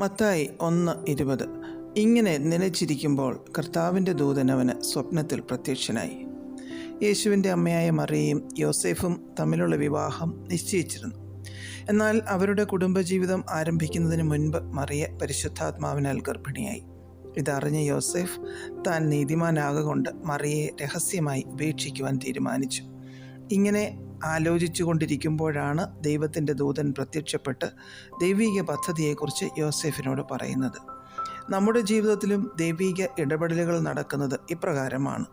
മത്തായി ഒന്ന് ഇരുപത്. ഇങ്ങനെ നിലച്ചിരിക്കുമ്പോൾ കർത്താവിന്റെ ദൂതൻ സ്വപ്നത്തിൽ പ്രത്യക്ഷനായി. യേശുവിന്റെ അമ്മയായ മറിയയും യോസേഫും തമ്മിലുള്ള വിവാഹം നിശ്ചയിച്ചിരുന്നു. എന്നാൽ അവരുടെ കുടുംബജീവിതം ആരംഭിക്കുന്നതിന് മുൻപ് മറിയ പരിശുദ്ധാത്മാവിനാൽ ഗർഭിണിയായി. ഇതറിഞ്ഞ യോസേഫ് താൻ നീതിമാനാകൊണ്ട് മറിയയെ രഹസ്യമായി ഉപേക്ഷിക്കുവാൻ തീരുമാനിച്ചു. ഇങ്ങനെ ആലോചിച്ചു കൊണ്ടിരിക്കുമ്പോഴാണ് ദൈവത്തിന്റെ ദൂതൻ പ്രത്യക്ഷപ്പെട്ട് ദൈവീക പദ്ധതിയെക്കുറിച്ച് യോസെഫിനോട് പറയുന്നത്. നമ്മുടെ ജീവിതത്തിലും ദൈവിക ഇടപെടലുകൾ നടക്കുന്നത് ഇപ്രകാരമാണ്.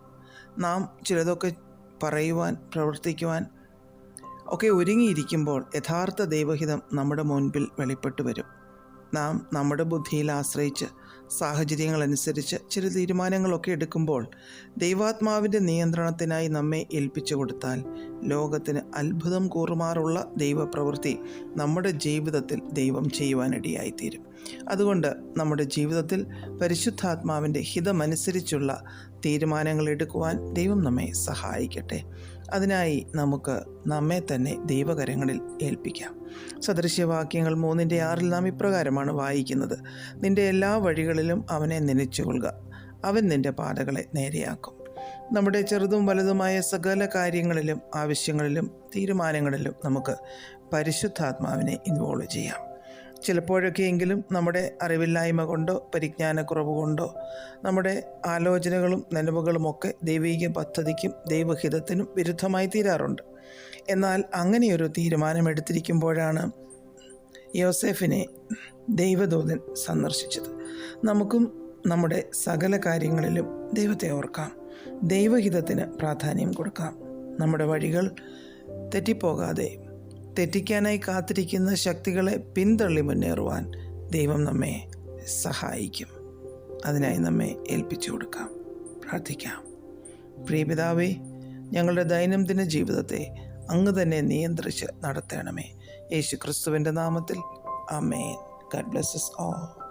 നാം ചിലതൊക്കെ പറയുവാൻ പ്രവർത്തിക്കുവാൻ ഒക്കെ ഒരുങ്ങിയിരിക്കുമ്പോൾ യഥാർത്ഥ ദൈവഹിതം നമ്മുടെ മുൻപിൽ വെളിപ്പെട്ടു വരും നാം നമ്മുടെ ബുദ്ധിയിൽ ആശ്രയിച്ച് സാഹചര്യങ്ങളനുസരിച്ച് ചില തീരുമാനങ്ങളൊക്കെ എടുക്കുമ്പോൾ ദൈവാത്മാവിന്റെ നിയന്ത്രണത്തിനായി നമ്മെ ഏൽപ്പിച്ചു കൊടുത്താൽ ലോകത്തിന് അത്ഭുതം കൂറുമാറുള്ള ദൈവപ്രവൃത്തി നമ്മുടെ ജീവിതത്തിൽ ദൈവം ചെയ്യുവാനിടയായിത്തീരും. അതുകൊണ്ട് നമ്മുടെ ജീവിതത്തിൽ പരിശുദ്ധാത്മാവിന്റെ ഹിതമനുസരിച്ചുള്ള തീരുമാനങ്ങൾ എടുക്കുവാൻ ദൈവം നമ്മെ സഹായിക്കട്ടെ. അതിനായി നമുക്ക് നമ്മെ തന്നെ ദൈവകരങ്ങളിൽ ഏൽപ്പിക്കാം. സദൃശ്യവാക്യങ്ങൾ മൂന്നിന്റെ ആറിൽ നാം ഇപ്രകാരമാണ് വായിക്കുന്നത്. നിന്റെ എല്ലാ വഴികളിലും അവനെ നനച്ചുകൊള്ളുക. അവൻ നിന്റെ പാതകളെ നേരെയാക്കും. നമ്മുടെ ചെറുതും വലുതുമായ സകല കാര്യങ്ങളിലും ആവശ്യങ്ങളിലും തീരുമാനങ്ങളിലും നമുക്ക് പരിശുദ്ധാത്മാവിനെ ഇൻവോൾവ് ചെയ്യാം. ചിലപ്പോഴൊക്കെയെങ്കിലും നമ്മുടെ അറിവില്ലായ്മ കൊണ്ടോ പരിജ്ഞാനക്കുറവ് കൊണ്ടോ നമ്മുടെ ആലോചനകളും നനവുകളുമൊക്കെ ദൈവിക പദ്ധതിക്കും ദൈവഹിതത്തിനും വിരുദ്ധമായി തീരാറുണ്ട്. എന്നാൽ അങ്ങനെയൊരു തീരുമാനമെടുത്തിരിക്കുമ്പോഴാണ് യോസെഫിനെ ദൈവദൂതൻ സന്ദർശിച്ചത്. നമുക്കും നമ്മുടെ സകല കാര്യങ്ങളിലും ദൈവത്തെ ഓർക്കാം. ദൈവഹിതത്തിന് പ്രാധാന്യം കൊടുക്കാം. നമ്മുടെ വഴികൾ തെറ്റിപ്പോകാതെ തെറ്റിക്കാനായി കാത്തിരിക്കുന്ന ശക്തികളെ പിന്തള്ളി മുന്നേറുവാൻ ദൈവം നമ്മെ സഹായിക്കും. അതിനായി നമ്മെ ഏൽപ്പിച്ചു കൊടുക്കാം. പ്രാർത്ഥിക്കാം. പ്രിയപിതാവേ ഞങ്ങളുടെ ദൈനംദിന ജീവിതത്തെ അങ്ങ് തന്നെ നിയന്ത്രിച്ച് നടത്തണമേ. യേശു ക്രിസ്തുവിന്റെ നാമത്തിൽ അമേൻ ഗഡ് ബ്ലെസ്സസ് ഓൾ